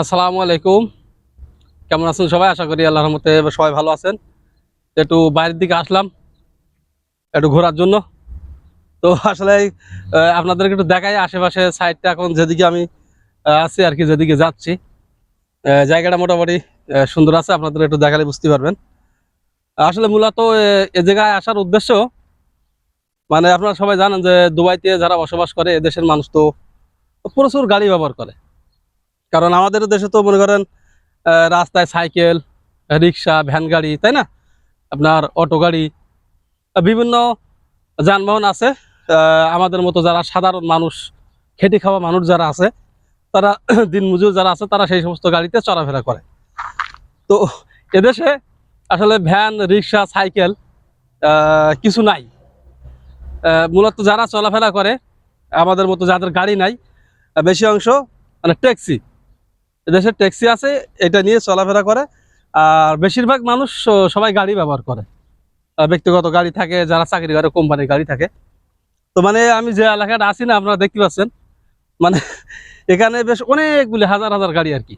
আসসালামু আলাইকুম। কেমন আছেন সবাই? আশা করি আল্লাহর রহমতে সবাই ভালো আছেন। একটু বাইরের দিকে আসলাম, একটু ঘোরার জন্য। তো আসলে আপনাদেরকে একটু দেখাই, আশেপাশে সাইডটা এখন যেদিকে আমি আছি আর কি, যেদিকে যাচ্ছি। জায়গাটা মোটামুটি সুন্দর আছে, আপনাদের একটু দেখালে বুঝতে পারবেন। আসলে মূলত, এ জায়গায় আসার উদ্দেশ্য মানে আপনারা সবাই জানেন যে দুবাইতে যারা বসবাস করে এদেশের মানুষ তো প্রচুর গাড়ি ব্যবহার করে। কারণ আমাদের দেশে তো মনে করেন রাস্তায় সাইকেল, রিক্সা, ভ্যান গাড়ি, তাই না? আপনার অটো গাড়ি বিভিন্ন যানবাহন আছে। আমাদের মতো যারা সাধারণ মানুষ, খেটে খাওয়া মানুষ যারা আছে, তারা দিনমজুর যারা আছে, তারা সেই সমস্ত গাড়িতে চলাফেরা করে। তো এদেশে আসলে ভ্যান, রিক্সা, সাইকেল কিছু নাই। মূলত যারা চলাফেরা করে, আমাদের মতো যাদের গাড়ি নাই, বেশি অংশ মানে ট্যাক্সি। এদেশে ট্যাক্সি আছে, এটা নিয়ে চলাফেরা করে। আর বেশিরভাগ মানুষ সবাই গাড়ি ব্যবহার করে। ব্যক্তিগত গাড়ি থাকে, যারা চাকরি করে, কোম্পানির গাড়ি থাকে। তো মানে আমি যে এলাকাটা আছি না, আপনারা দেখতে পাচ্ছেন। মানে এখানে বেশ অনেকগুলি হাজার হাজার গাড়ি আর কি।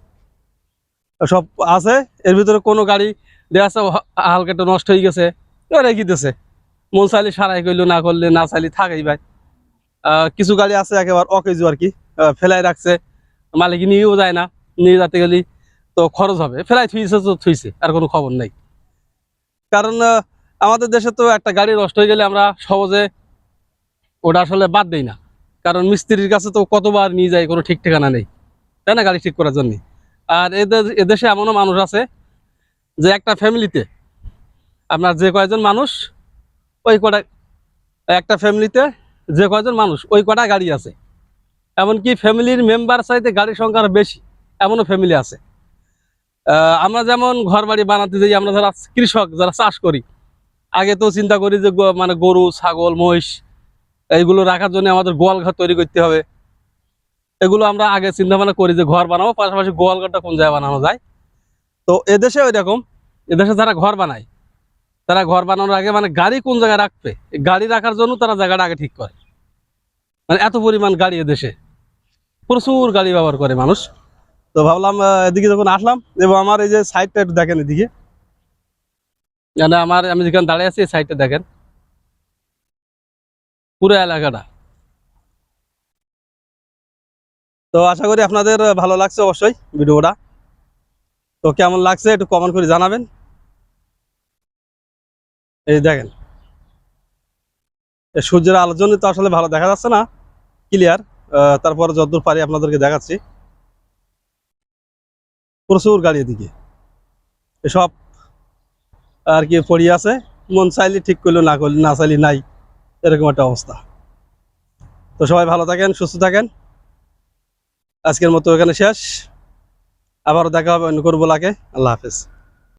সব আছে, এর ভিতরে কোনো গাড়ি দেখা যাচ্ছে হ- হালকা নষ্ট হয়ে গেছে ও রেখে দিতেছে। মন চাইলে সারাই করল না করলে, না চাইলে থাকেই ভাই। কিছু গাড়ি আছে, একেবারে অকেজু আর কি ফেলাই রাখছে। মালিক নিয়েও যায় না। নিয়ে যেতে গেলে তো খরচ হবে। ফেলাই থুইছে তো থুইছে, আর কোনো খবর নেই। কারণ আমাদের দেশে তো একটা গাড়ি নষ্ট হয়ে গেলে আমরা সহজে ওটা আসলে বাদ দেই না। কারণ মিস্ত্রির কাছে তো কতবার নিয়ে যায় কোনো ঠিক ঠিকানা নেই। তাই না গাড়ি ঠিক করার জন্য? আর এদের, এদেশে এমনও মানুষ আছে যে একটা ফ্যামিলিতে আপনার যে কয়জন মানুষ, ওই কটা, একটা ফ্যামিলিতে যে কয়জন মানুষ, ওই কটা গাড়ি আছে। এমনকি ফ্যামিলির মেম্বার চাইতে গাড়ির সংখ্যা বেশি। এমনও ফ্যামিলি আছে। আমরা যেমন ঘর বাড়ি বানাতে যাই, আমরা যারা কৃষক যারা চাষ করি, আগে তো চিন্তা করি যে মানে গরু, ছাগল, মহিষ, এইগুলো রাখার জন্য আমাদের গোয়াল ঘর তৈরি করতে হবে। এগুলো আমরা আগে চিন্তা ভাবনা করি যে ঘর বানাবো, পাশাপাশি গোয়াল ঘরটা কোন জায়গায় বানানো যায়। তো এদেশে ওই রকম এদেশে যারা ঘর বানায়, তারা ঘর বানানোর আগে মানে গাড়ি কোন জায়গায় রাখবে? গাড়ি রাখার জন্য তারা জায়গাটা আগে ঠিক করে। মানে এত পরিমাণ গাড়ি এদেশে। প্রচুর গাড়ি ব্যবহার করে মানুষ। তো ভাবলাম এদিকে যখন আসলাম এবং আমার এই যে সাইডটা একটু দেখেন এদিকে। মানে আমার আমি যেখানে দাঁড়িয়ে আছি এই সাইডটা দেখেন। পুরো এলাকাটা। তো আশা করি আপনাদের ভালো লাগছে অবশ্যই ভিডিওটা। তো কেমন লাগছে একটু কমেন্ট করে জানাবেন। এই দেখেন। এই সূর্যের আলোর জন্য তো আসলে ভালো দেখা যাচ্ছে না ক্লিয়ার তারপর যতদূর পারি আপনাদেরকে দেখাচ্ছি। প্রচুর গাড়ি এদিকে এসব আর কি পড়িয়ে আছে, মন চাইলে ঠিক করল, না করলে, না চাইলে নাই। এরকম একটা অবস্থা। তো সবাই ভালো থাকেন, সুস্থ থাকেন। আজকের মতো এখানে শেষ। আবারও দেখা হবে অন্য করব লাগে আল্লাহ হাফেজ।